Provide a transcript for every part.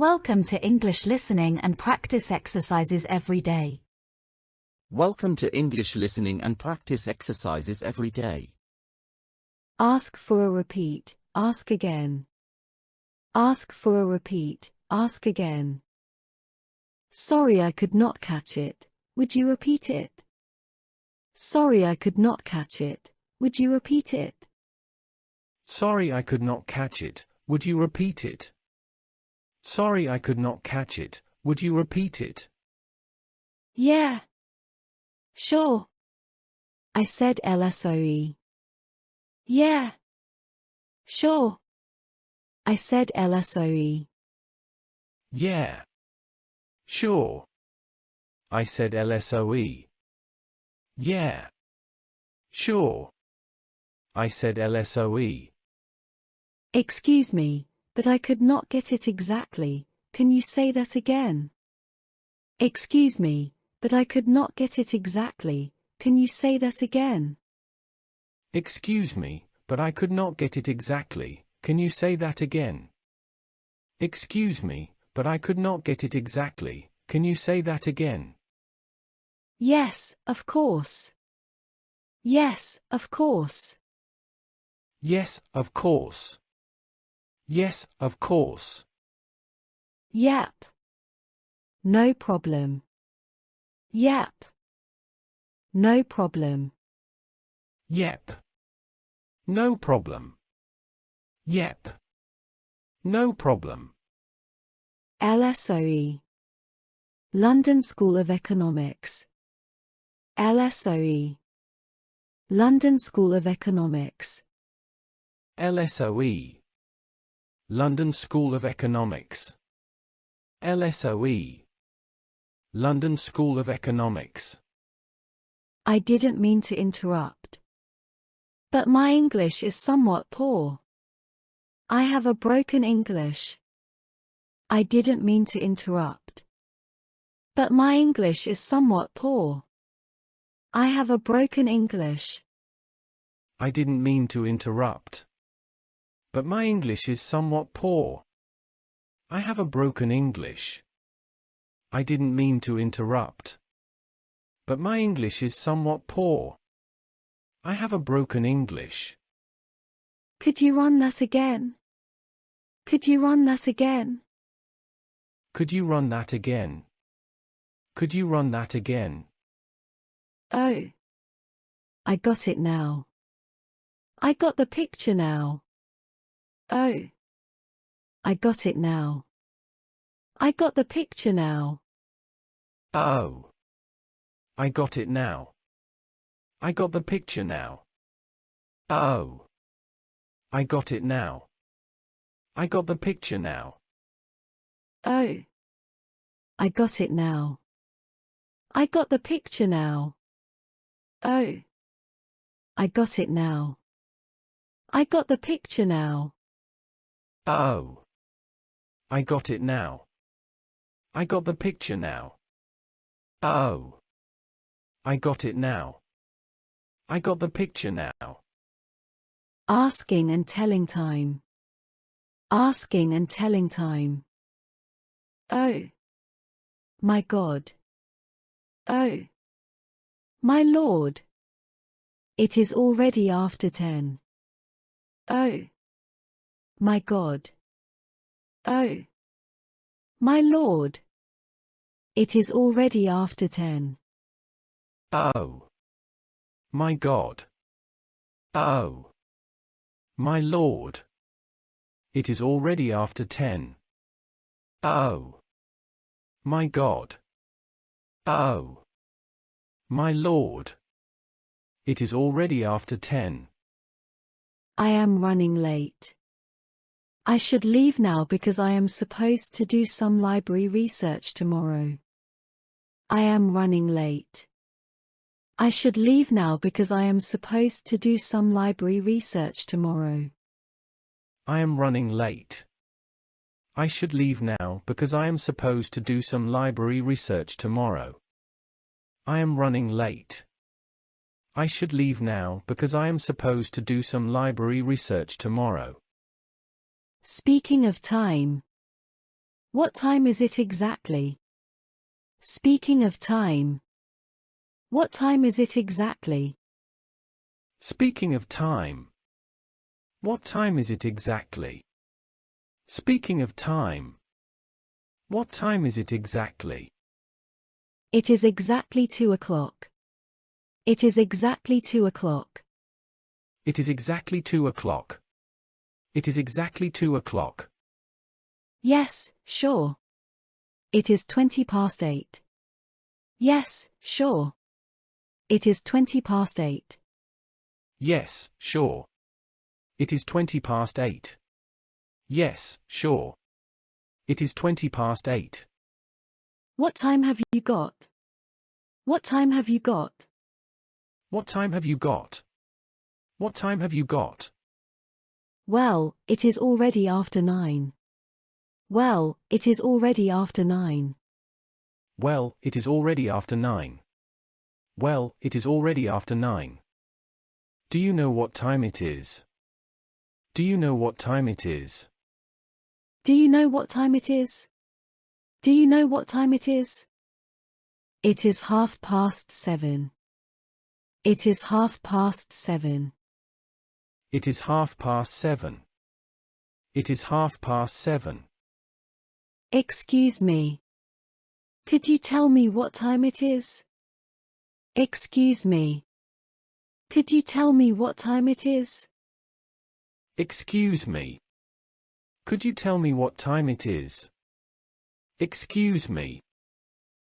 Welcome to English listening and practice exercises every day. Welcome to English listening and practice exercises every day. Ask for a repeat, ask again. Ask for a repeat, ask again. Sorry I could not catch it, would you repeat it? Sorry I could not catch it, would you repeat it? Sorry I could not catch it, would you repeat it? Sorry I could not catch it, would you repeat it? Yeah. Sure. I said LSOE. Yeah. Sure. I said LSOE. Yeah. Sure. I said LSOE. Yeah. Sure. I said LSOE. Excuse me, but I could not get it exactly. Can you say that again? Excuse me, but I could not get it exactly. Can you say that again? Excuse me, but I could not get it exactly. Can you say that again? Excuse me, but I could not get it exactly. Can you say that again? Yes, of course. Yes, of course. Yes, of course. Yes, of course. Yep. No problem. Yep. No problem. Yep. No problem. Yep. No problem. LSOE. London School of Economics. LSOE. London School of Economics. LSOE. London School of Economics. LSOE. London School of Economics. I didn't mean to interrupt. But my English is somewhat poor. I have a broken English. I didn't mean to interrupt. But my English is somewhat poor. I have a broken English. I didn't mean to interrupt. But my English is somewhat poor. I have a broken English. I didn't mean to interrupt. But my English is somewhat poor. I have a broken English. Could you run that again? Could you run that again? Could you run that again? Could you run that again? Oh. I got it now. I got the picture now. Oh. I got it now. I got the picture now. Oh. I got it now. I got the picture now. Oh. I got it now. I got the picture now. Oh. I got it now. I got the picture now. Oh. I got it now. I got the picture now. Oh. I got it now. I got the picture now. Oh. I got it now. I got the picture now. Asking and telling time. Asking and telling time. Oh. My God. Oh. My Lord. It is already after ten. Oh. My God. Oh. My Lord. It is already after ten. Oh. My God. Oh. My Lord. It is already after ten. Oh. My God. Oh. My Lord. It is already after ten. I am running late. I should leave now because I am supposed to do some library research tomorrow. I am running late. I should leave now because I am supposed to do some library research tomorrow. I am running late. I should leave now because I am supposed to do some library research tomorrow. I am running late. I should leave now because I am supposed to do some library research tomorrow. Speaking of time. What time is it exactly? Speaking of time. What time is it exactly? Speaking of time. What time is it exactly? Speaking of time. What time is it exactly? It is exactly two o'clock. It is exactly two o'clock. It is exactly two o'clock. It is exactly two o'clock. Yes, sure. It is twenty past eight. Yes, sure. It is twenty past eight. Yes, sure. It is twenty past eight. Yes, sure. It is twenty past eight. What time have you got? What time have you got? What time have you got? What time have you got? Well, it is already after nine. Well, it is already after nine. Well, it is already after nine. Well, it is already after nine. Do you know what time it is? Do you know what time it is? Do you know what time it is? Do you know what time it is? It is half past seven. It is half past seven. It is half past seven. It is half past seven. Excuse me. Could you tell me what time it is? Excuse me. Could you tell me what time it is? Excuse me. Could you tell me what time it is? Excuse me.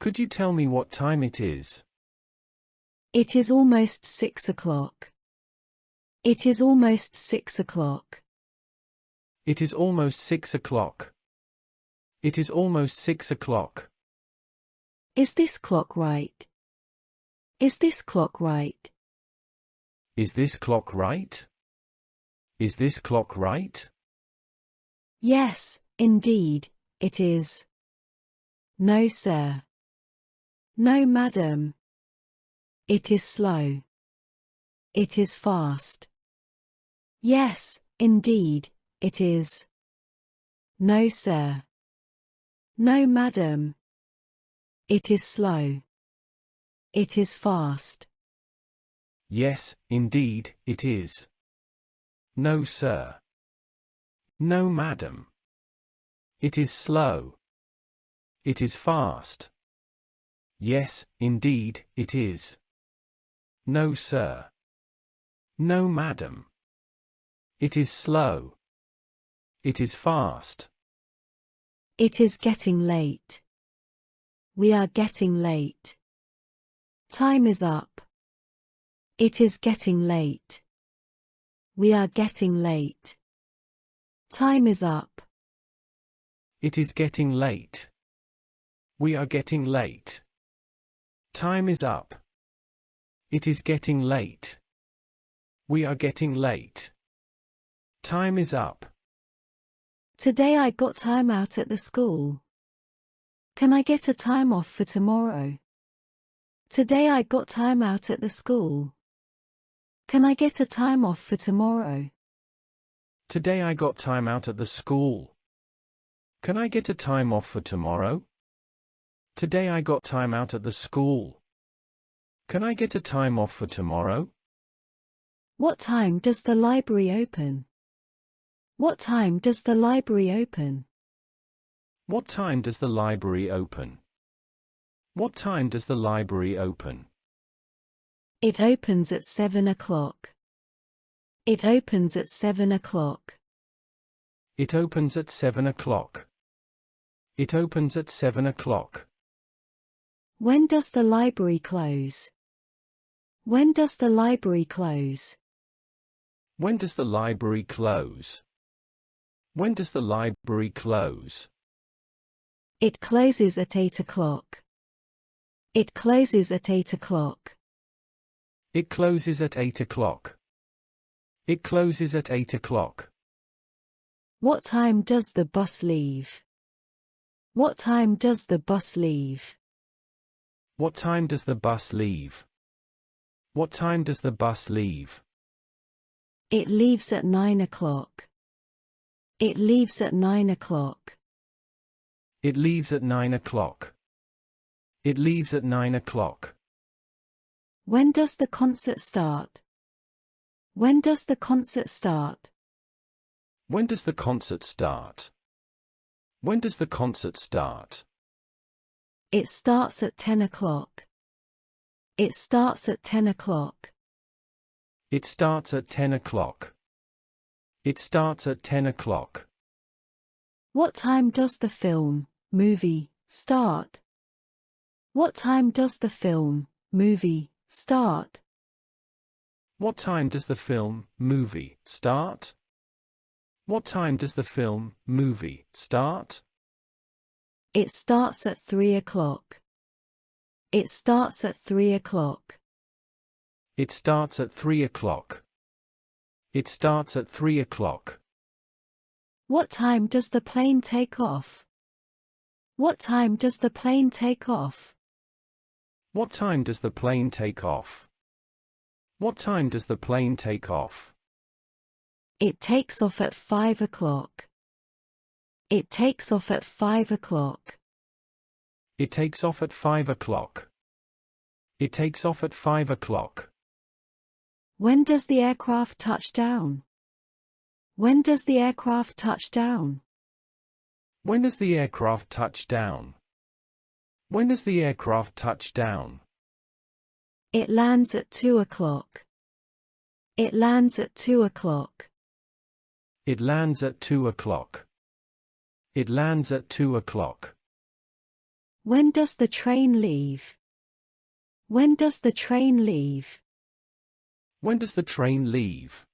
Could you tell me what time it is? It is almost six o'clock. It is almost six o'clock. It is almost six o'clock. It is almost six o'clock. Is this clock right? Is this clock right? Is this clock right? Is this clock right? Yes, indeed, it is. No, sir. No, madam. It is slow. It is fast. Yes, indeed, it is. No, sir. No, madam. It is slow. It is fast. Yes, indeed, it is. No, sir. No, madam. It is slow. It is fast. Yes, indeed, it is. No, sir. No, madam. It is slow. It is fast. It is getting late. We are getting late. Time is up. It is getting late. We are getting late. Time is up. It is getting late. We are getting late. Time is up. It is getting late. We are getting late. Time is up. Today I got time out at the school. Can I get a time off for tomorrow? Today I got time out at the school. Can I get a time off for tomorrow? Today I got time out at the school. Can I get a time off for tomorrow? Today I got time out at the school. Can I get a time off for tomorrow? What time does the library open? What time does the library open? What time does the library open? What time does the library open? It opens at seven o'clock. It opens at seven o'clock. It opens at seven o'clock. It opens at seven o'clock. When does the library close? When does the library close? When does the library close? When does the library close? It closes at eight o'clock. It closes at eight o'clock. It closes at eight o'clock. It closes at eight o'clock. What time does the bus leave? What time does the bus leave? What time does the bus leave? What time does the bus leave? It leaves at nine o'clock. It leaves at nine o'clock. It leaves at nine o'clock. It leaves at nine o'clock. When does the concert start? When does the concert start? When does the concert start? When does the concert start? It starts at 10 o'clock. It starts at 10 o'clock. It starts at 10 o'clock. It starts at 10 o'clock. What time does the film, movie, start? What time does the film, movie, start? What time does the film, movie, start? What time does the film, movie, start? It starts at 3 o'clock. It starts at 3 o'clock. It starts at 3 o'clock. It starts at 3 o'clock. What time does the plane take off? What time does the plane take off? What time does the plane take off? What time does the plane take off? It takes off at 5 o'clock. It takes off at 5 o'clock. It takes off at 5 o'clock. It takes off at 5 o'clock. When does the aircraft touch down? When does the aircraft touch down? When does the aircraft touch down? When does the aircraft touch down? It lands at 2 o'clock. It lands at 2 o'clock. It lands at 2 o'clock. It lands at 2 o'clock. When does the train leave? When does the train leave? When does the train leave?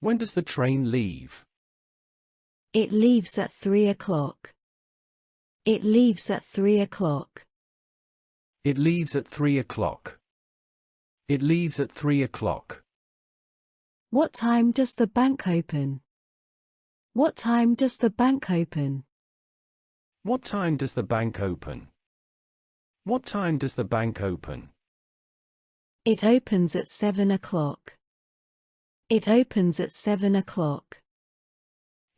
When does the train leave? It leaves at 3 o'clock. It leaves at 3 o'clock. It leaves at 3 o'clock. It leaves at 3 o'clock. What time does the bank open? What time does the bank open? What time does the bank open? What time does the bank open? It opens at 7 o'clock. It opens at 7 o'clock.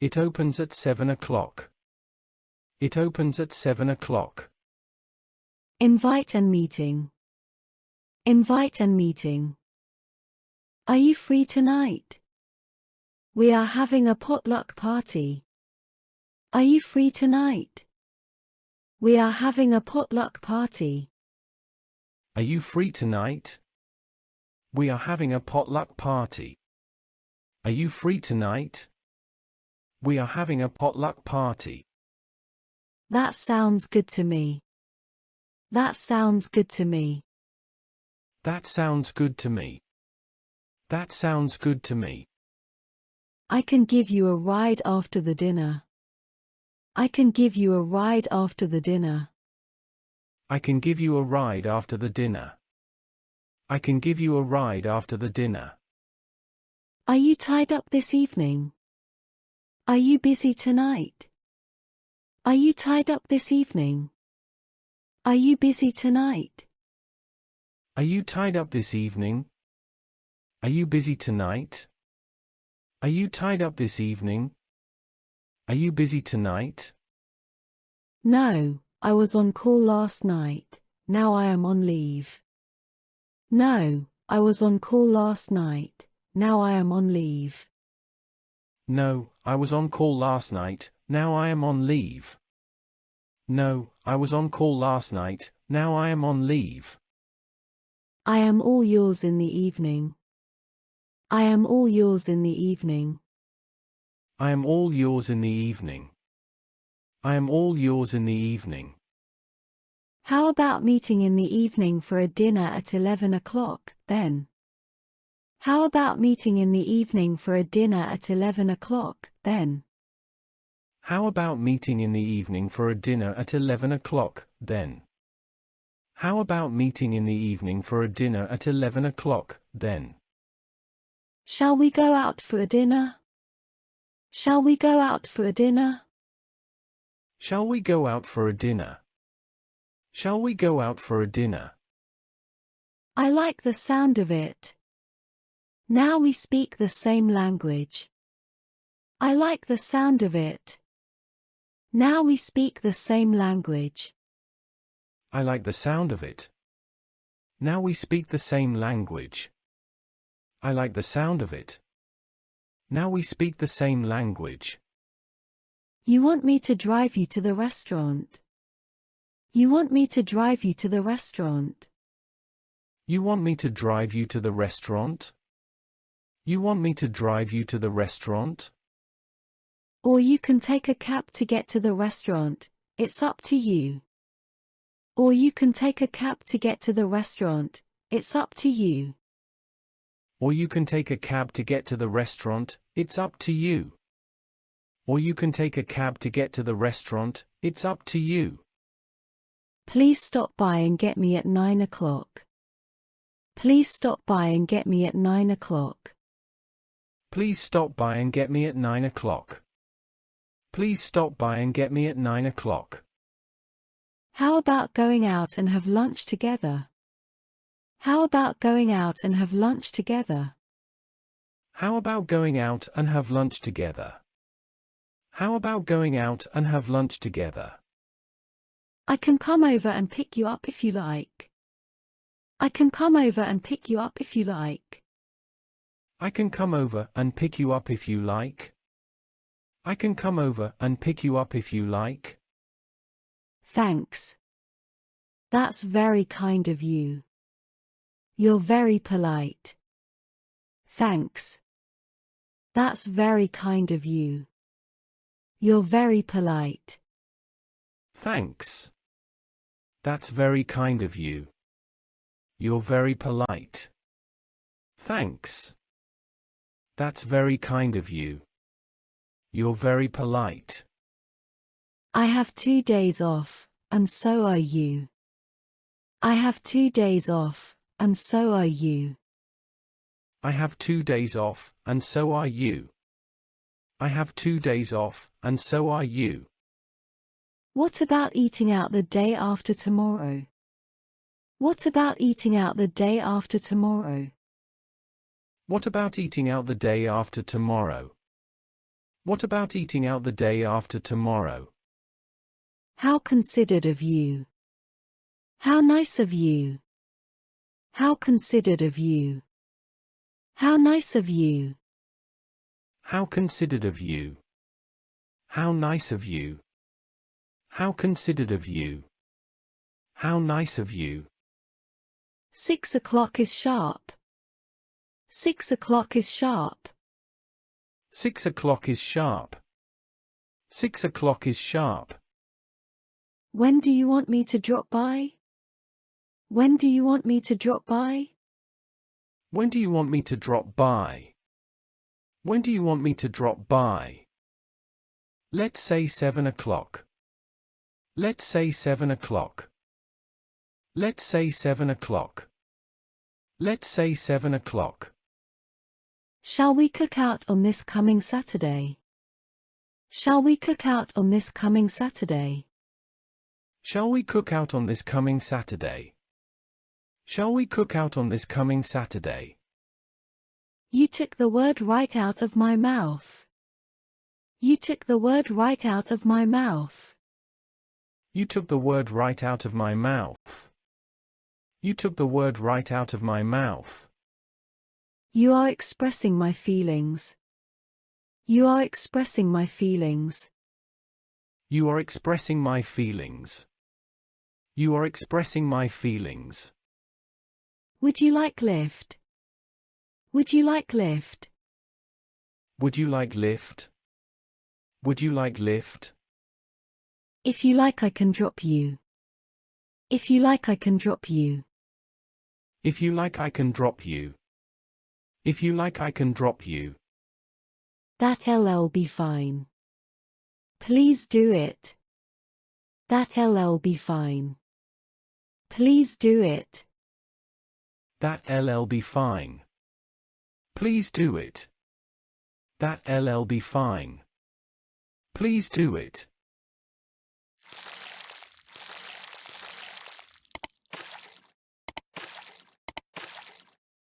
It opens at 7 o'clock. It opens at 7 o'clock. Invite and meeting. Invite and meeting. Are you free tonight? We are having a potluck party. Are you free tonight? We are having a potluck party. Are you free tonight? We are having a potluck party. Are you free tonight? We are having a potluck party. That sounds good to me. That sounds good to me. That sounds good to me. That sounds good to me. I can give you a ride after the dinner. I can give you a ride after the dinner. I can give you a ride after the dinner. I can give you a ride after the dinner. Are you tied up this evening? Are you busy tonight? Are you tied up this evening? Are you busy tonight? Are you tied up this evening? Are you busy tonight? Are you tied up this evening? Are you busy tonight? No, I was on call last night, now I am on leave. No, I was on call last night, now I am on leave. No, I was on call last night, now I am on leave. No, I was on call last night, now I am on leave. I am all yours in the evening. I am all yours in the evening. I am all yours in the evening. I am all yours in the evening. How about meeting in the evening for a dinner at 11 o'clock, then? How about meeting in the evening for a dinner at 11 o'clock, then? How about meeting in the evening for a dinner at 11 o'clock, then? How about meeting in the evening for a dinner at 11 o'clock, then? Shall we go out for a dinner? Shall we go out for a dinner? Shall we go out for a dinner? Shall we go out for a dinner? I like the sound of it. Now we speak the same language. I like the sound of it. Now we speak the same language. I like the sound of it. Now we speak the same language. I like the sound of it. Now we speak the same language. You want me to drive you to the restaurant. You want me to drive you to the restaurant. You want me to drive you to the restaurant? You want me to drive you to the restaurant? Or you can take a cab to get to the restaurant, it's up to you. Or you can take a cab to get to the restaurant, it's up to you. Or you can take a cab to get to the restaurant, it's up to you. Or you can take a cab to get to the restaurant, it's up to you. Please stop by and get me at 9 o'clock. Please stop by and get me at 9 o'clock. Please stop by and get me at 9 o'clock. Please stop by and get me at 9 o'clock. How about going out and have lunch together? How about going out and have lunch together? How about going out and have lunch together? How about going out and have lunch together? I can come over and pick you up if you like. I can come over and pick you up if you like. I can come over and pick you up if you like. I can come over and pick you up if you like. Thanks. That's very kind of you. You're very polite. Thanks. That's very kind of you. You're very polite. Thanks. That's very kind of you. You're very polite. Thanks. That's very kind of you. You're very polite. I have two days off, and so are you. I have two days off, and so are you. I have two days off, and so are you. I have two days off, and so are you. What about eating out the day after tomorrow? What about eating out the day after tomorrow? What about eating out the day after tomorrow? What about eating out the day after tomorrow? How considered of you. How nice of you. How considered of you. How nice of you. How considered of you. How nice of you. How considered of you. How nice of you. Six o'clock is sharp. Six o'clock is sharp. Six o'clock is sharp. Six o'clock is sharp. When do you want me to drop by? When do you want me to drop by? When do you want me to drop by? When do you want me to drop by? Let's say seven o'clock. Let's say seven o'clock. Let's say seven o'clock. Let's say seven o'clock. Shall we cook out on this coming Saturday? Shall we cook out on this coming Saturday? Shall we cook out on this coming Saturday? Shall we cook out on this coming Saturday? You took the word right out of my mouth. You took the word right out of my mouth. You took the word right out of my mouth. You took the word right out of my mouth. You are expressing my feelings. You are expressing my feelings. You are expressing my feelings. You are expressing my feelings. Would you like lift? Would you like lift? Would you like lift? Would you like lift? If you like I can drop you. If you like I can drop you. If you like I can drop you. If you like I can drop you. That LL be fine. Please do it. That LL be fine. Please do it. That LL be fine. Please do it. That LL be fine. Please do it.